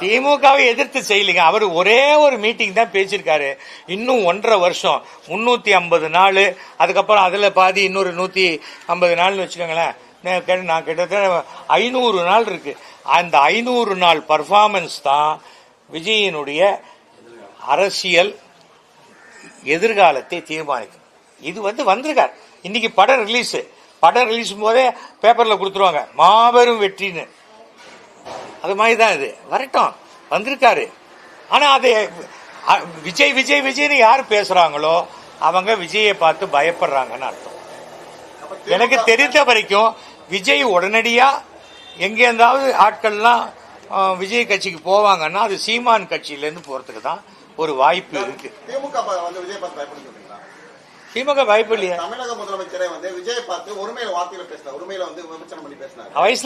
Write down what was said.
திமுகவை எதிர்த்து செய்யலைங்க. அவர் ஒரே ஒரு மீட்டிங் தான் பேசியிருக்காரு. இன்னும் ஒன்றரை வருஷம். முன்னூத்தி ஐம்பது நாள். அதுக்கப்புறம் அதுல பாதி இன்னொரு நூத்தி ஐம்பது நாள்னு வச்சுக்கோங்களேன். நான் கிட்டத்தட்ட ஐநூறு நாள் இருக்கு. அந்த ஐநூறு நாள் பர்ஃபார்மன்ஸ் தான் விஜயினுடைய அரசியல் எதிர்காலத்தை தீர்மானிக்கும். இது வந்து வந்திருக்கார். இன்னைக்கு படம் ரிலீஸ் படம் ரிலீஸ் போதே பேப்பரில் கொடுத்துருவாங்க. மாபெரும் வெற்றின்னு. அது மாதிரி தான் இது. வரட்டும். வந்திருக்காரு. ஆனா அது விஜய் விஜய் விஜய்னு யார் பேசுறாங்களோ அவங்க விஜயை பார்த்து பயப்படுறாங்கன்னு அர்த்தம். எனக்கு தெரிந்த வரைக்கும் விஜய் உடனடியா எங்க இருந்தாவது ஆட்கள்லாம் விஜய் கட்சிக்கு போவாங்கன்னா அது சீமான் கட்சியில இருந்து போறதுக்கு தான் ஒரு வாய்ப்பு இருக்கு. திமுக வாய்ப்பு இல்லையா தமிழக முதலமைச்சரே வந்து விஜய் பார்த்து ஒருமையில வார்த்தையில பேசினார். ஒருமையில வந்து விமர்சனம் பண்ணி பேசினார். வயசுல